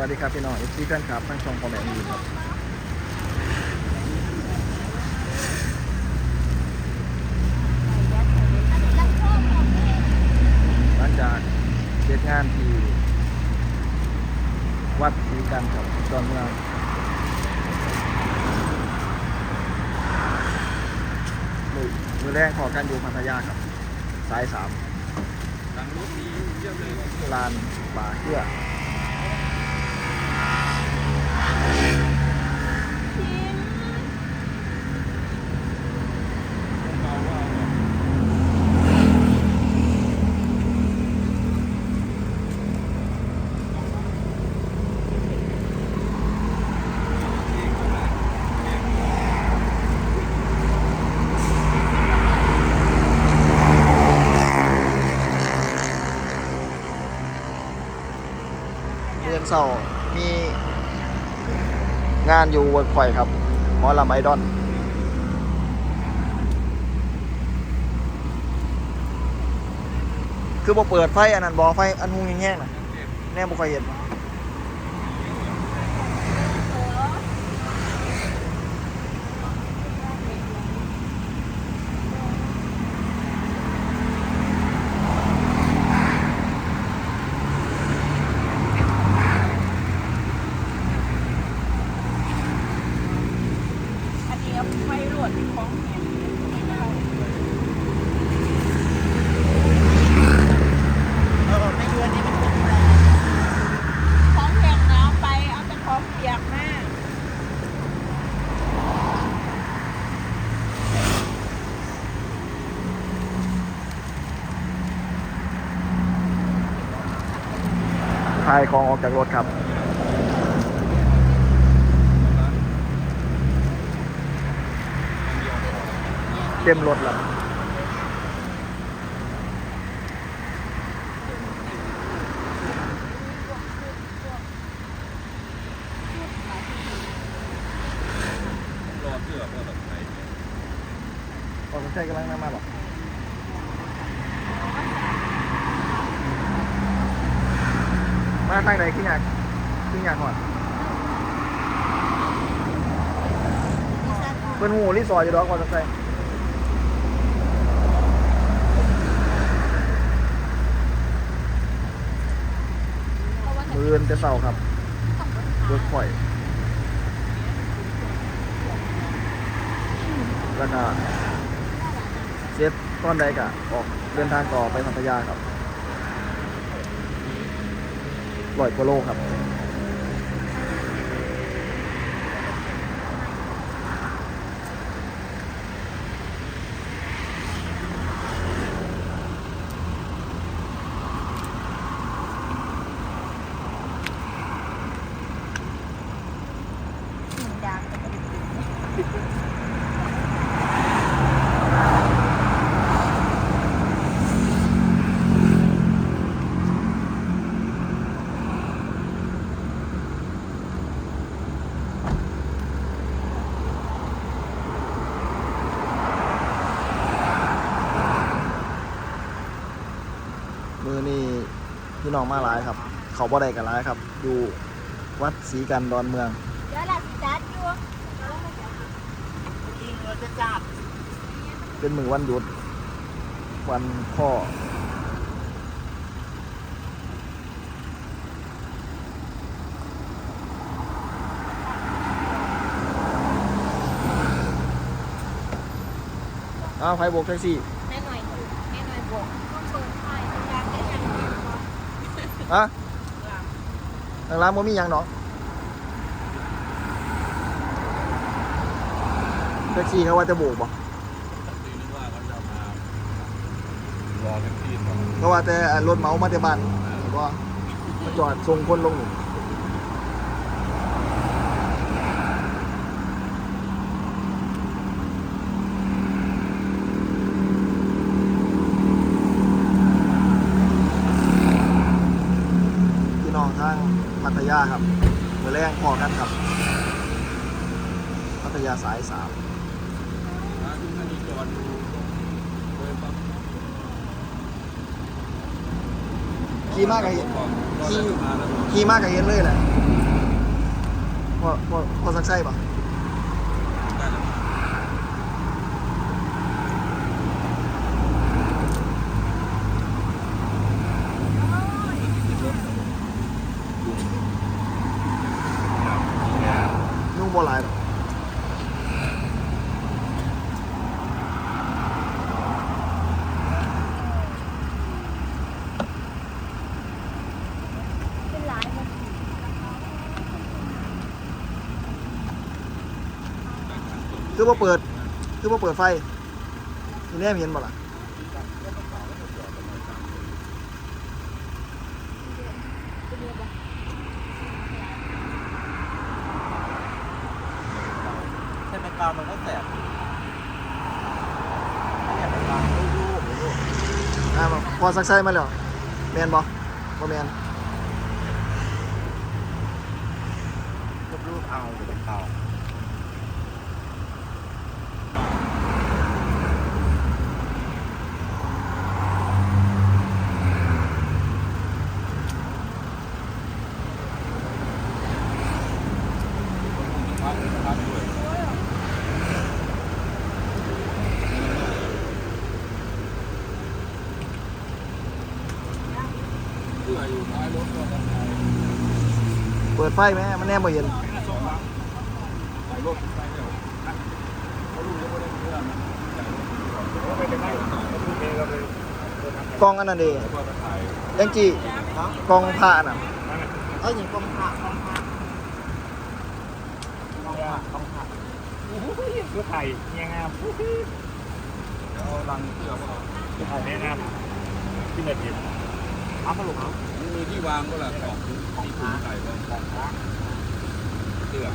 วัสดีครับพี่น้องเอฟซีแฟนคลับทั้งช่องคอมเมนต์ดีครับหลังจากเสร็จงานที่วัดศรีกันครับตอนเมืองมือมือแรกพอกันอยู่พัทยาครับสายสามหลังรถนี้เยี่ยมเลยลานป่าเชื่อ เดือนสาร์มีงานอยู่เวิร์กพอยครับหมอลำไอดอนคือบ่เปิดไฟอันนั้นบ่ไฟอันหูแห้งๆน่ะแน่บ่ค่อยเห็นเออไม่ดูอันนี้มันเป็นแปล ของแข็งแล้วไปเอาแต่ของเปียกมา ทายของออกจากรถครับเต็มรถแล้วรอเสื้อเพื่อแบบไหนออกสนใจกำลังนั่งมาหรอ มาทางไหนขึ้นยากขึ้นยากก่อนเป็นหูรีสอร์ทอยู่ดอกก่อนสนใจมือนจะเศร้าครับเวิร์กพอย แล้วก็เซฟตอนใดกะออกเดินทางต่อไปพัทยาครับ ร้อยกว่าโลครับ หนึ่งดางแต่ก็ได้กิน มือนี่ พี่น้องมาหลายครับ เขาบ่ได้กันหลายครับ อยู่วัดศรีกันดอนเมืองเดี๋ยวล่ะสิจัดอยู่ยิงเราจะจับเป็นมือวันหยุด วันพ่ออ้าวไฟโบกแท็กซี่ อะทางร้านมันมีหยังเนาะแท็กซี่เขาว่าจะโบกบ่ตีนึกว่าเขาจะมารอแท็กซี่ก่อน เขาว่าแต่รถเมามาแต่บ้านก็มาจอดส่งคนลงนี่พี่น้องทางพัท ยาครับเมื่อแรงพอกันครับพัทยาสายสามขี่มากกับเห็นก่อนขี่ขี่มากกับเห็นเลยแหละพอพอพอสักไส้ปะ ได้แล้ว นุ่งบ่หลายหรอก เป็นหลายมัน คือว่าเปิด คือว่าเปิดไฟนี่แน่เห็นบ่ล่ะเป็นเรือบ่ใช่ไหมกาวมันก็แสบอ่ามาพอสักไส้มาแล้วแมนบ่บ่แมนรูปเอาหรือเป็นเตา เปิดไฟไหมมันแน่บ่เห็นกล้องอันนั้นเดียังจีกล้องผ้าน่ะเอ้ยกองผ้ากองผ้าคือไข่เงี้ยงามเอาลังเสื้อมาไข่เงี้ยงามที่ละเอียด เอามาลูกเอามีที่วางก็ละของที่ถุงใส่บ้างของเสื้อ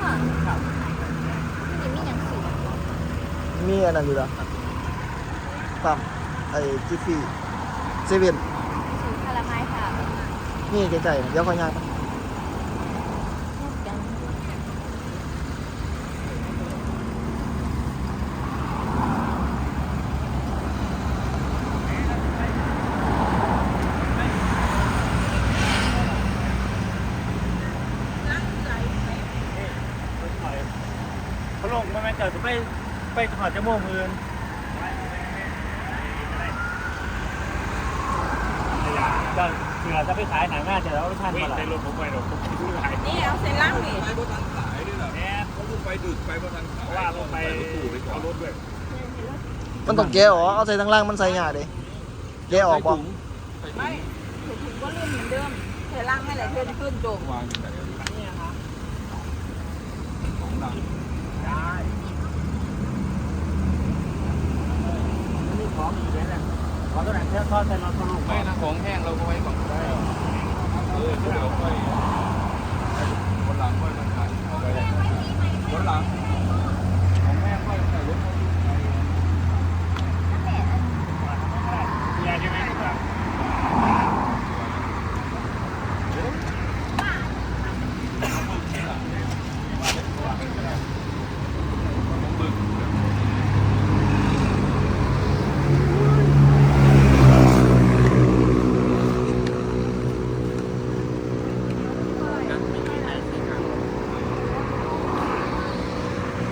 ค่ะนี่มีอย่างสูงมีอันนั้นอยู่แล้วปั๊มไอ้จิฟฟี่เซเว่นสูงคาราไมค่ะ นี่ใกล้ๆเดี๋ยวค่อยางไปยัง เขา ลงมาแม่เกิดไปไปถอดจมูกมือจะเผื่อจะไปขายหนังหน้าจะแล้วท่านมาหลายรถผมไปหรอกผมคิดว่าขายนี่เอาเซรั่มนี่ไปบนทางขายนี่แหละแน่เขาลูกไปดึกไปบนทางขายเพราะว่าลงไปตู้ไปก่อเอานรถด้วยมันต้องแกะออกเอาใส่ทั้งล่างมันใส่ยากเด้แกะออกบ่ไม่ถุงถุงก็เลื่อนเหมือนเดิมเซรั่มให้ไหลเพื่อนขึ้นจบวางอยู่ไหนนี่นะคะของลัง ได้นี่ ของอีกแล้วแหละขอตัวไหนเท่าทอดใส่รถทะลุไม่นะของแห้งเราก็ไว้ก่อนได้เออเดี๋ยวค่อยคนหลังค่อยมาขายเอาไปเลยคนหลังของแห้งค่อยใส่รถเขาอยู่ใน เบียร์ใช่ไหมครับ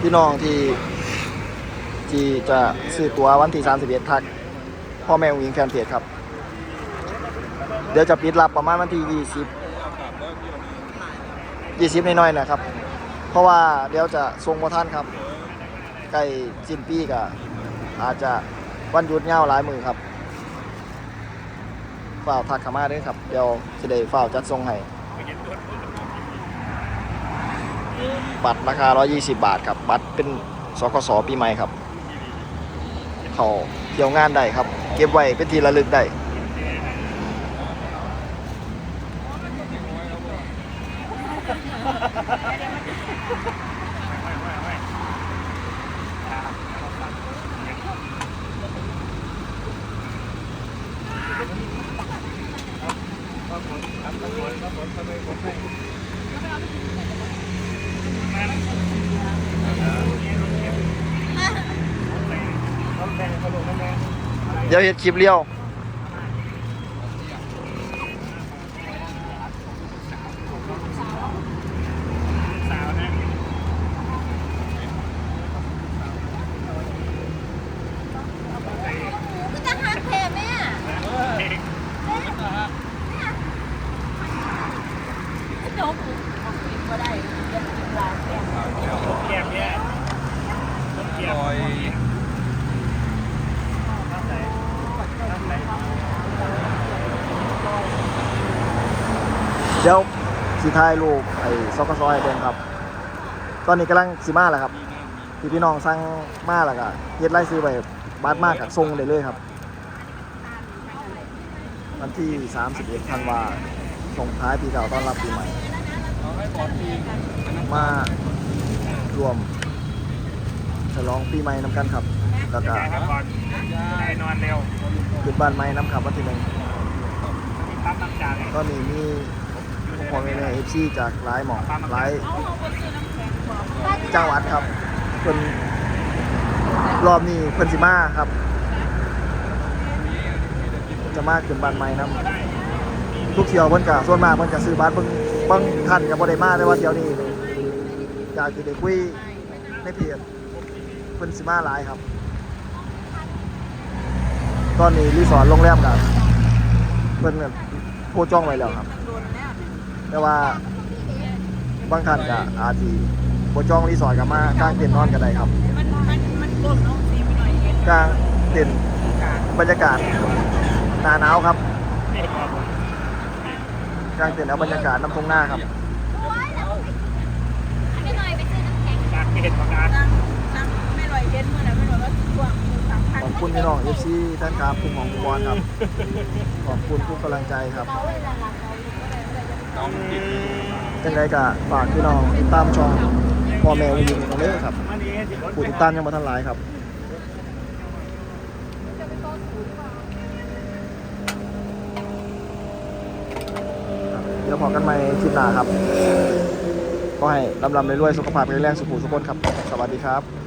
พี่น้องที่ ที่จะซื้อตั๋ววันที่31ทักพ่อแม่วิงแฟนเพจครับ เดี๋ยวจะปิดรับประมาณวันที่ 20 20น้อยๆนะครับ เพราะว่าเดี๋ยวจะส่งบ่ทันครับ ใกล้สิ้นปีก็อาจจะวันหยุดยาหลายมือครับฝ้าวทักขามาด้วยครับ เดี๋ยวสิได้ฝ้าวจัดส่งให้ บัตรราคา 120 บาทครับ บัตรเป็นสกสปีใหม่ครับ เขาเที่ยวงานได้ครับ เก็บไว้เป็นทีระลึกได้ ดี๋ยวเฮ็ดคลิปเลี้ยวสาวนะก็จะหักแผลแม่โจ๊กเอากินก็ได้เดี๋ยวกินลาแกงเกียบเนี่ยเกียบลอย ท่านไหนท่านไหน เดี๋ยวสีทายลูกไอ้ซอกซอยเดินครับ ตอนนี้กำลังสิมาแหละครับพี่พี่น้องสั่งมาแล้วก็เฮ็ดไล่ซื้อไปบาดมากกับทรงได้เลยครับ วันที่ 31ธันวาส่งท้ายปีเก่าต้อนรับปีใหม่เอาให้หมารวมฉลองปีใหม่น้ำกันครับ แล้วก็จ่ายพักผ่อนไดนอนเร็วขึ้นบ้านใหม่น้ำครับวันที่หนึ่งมีปั๊มน้ำจ่ายตอนนี้มี พ่อแม่เอฟซีจากหลายหมองหลายเอาเอาไปซื้อน้ำแข็งบอกจังหวัดครับเพิ่นรอบนี้เพิ่นสิมาครับ จะมาขึ้นบ้านใหม่น้ำทุกเที่ยวเพิ่นก็ส่วนมากเพิ่นก็ซื้อบัตรเพิ่นบางท่านก็บ่ได้มาแต่ว่าเที่ยวนี้อยากสิได้คุยในเพจเพิ่นสิมาหลายครับ ตอนนี้รีสอร์ทโรงแรมก็เพิ่นก็โพจ้องไว้แล้วครับโดน แล้วแต่ว่าบางท่านก็อาจสิบ่จองรีสอร์ทก็มากางเต็นท์นอนก็ได้ครับมันมันมันกลมน้องซีไปหน่อยเห็นกางเต็นท์บรรยากาศหนาหนาวครับนี่ครับกางเต็นท์เอาบรรยากาศน้ำทงหน้าครับอันนี้หน่อยไปซื้อน้ำแข็งจากเกตประกาศนั่งนั่งไม่ลอยเห็นเมื่อไหร่ไม่ลอยก็กว้างสามพันขอบคุณพี่น้อง FC ท่านครับคุณหมองคุณบอลครับ ขอบคุณทุกกำลังใจครับเราเล จังไดก็ฝากพี่น้องติดตามช่องพ่อแม่วิยิงกันเลยครับผู้ติดตามยังบ่ทันหลายครับเป็นต้นถูกกว่าเดี๋ยวพอกันใหม่คลิปหน้าครับ ก็ให้ลำลำรวยๆสุขภาพแข็งแรงสุขุสุขคนครับ สวัสดีครับ